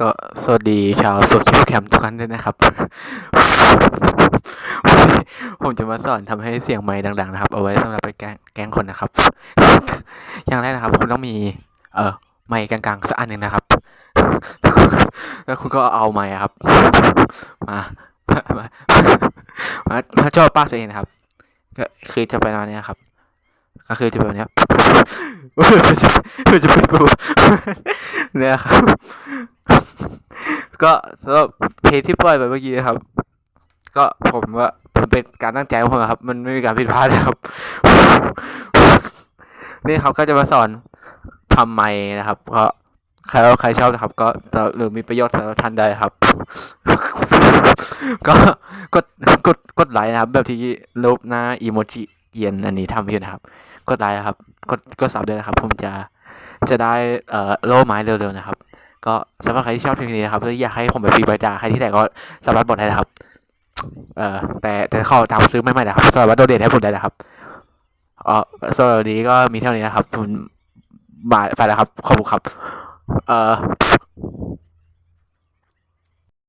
ก็สวัสดีชาวโซเชียลแคมทุกท่านด้วยนะครับ ผมจะมาสอนทำให้เสียงไมค์ดัง ๆ นะครับ เอาไว้สำหรับไปแกล้งคนนะครับ อย่างแรกนะครับ คุณต้องมี เอ่อไมค์กลางๆสักอันหนึ่งนะครับ แล้วคุณก็เอาไมค์อะครับ มามามามาจ่อป้าตัวเองนะครับ ก็คือจะไปประมาณนี้ครับ ก็คือจะเป็นแบบเนี้ยมันจะเป็นแบบเนี่ยครับ ก็สำหรับเพลงที่ปล่อยไปเมื่อกี้นะครับ ก็ผมว่ามันเป็นการตั้งใจของผมนะครับ มันไม่มีการผิดพลาดนะครับ นี่เขาก็จะมาสอนทำไมนะครับ ก็ใครว่าใครชอบนะครับ ก็หรือมีประโยชน์สำหรับท่านได้ครับ ก็กดกดกดไลค์นะครับ แบบที่รูปหน้าอีโมจิเย็นอันนี้ทำอยู่นะครับ กดไลค์ครับ กดกดซับด้วยนะครับ ผมจะจะได้เอ่อโล่ไม้เร็วๆนะครับ ก็สำหรับใครที่ชอบคลิปนี้นะครับหรืออยากให้ผมไปฟรีบริจาคใครที่ไหนก็สามารถบอกได้นะครับ เอ่อแต่แต่เข้าตามซื้อไม่ไม่นะครับสำหรับโดเดทให้ผมได้นะครับเออสำหรับวันนี้ก็มีเท่านี้นะครับผมมาไปแล้วครับขอบคุณครับ เอ่อ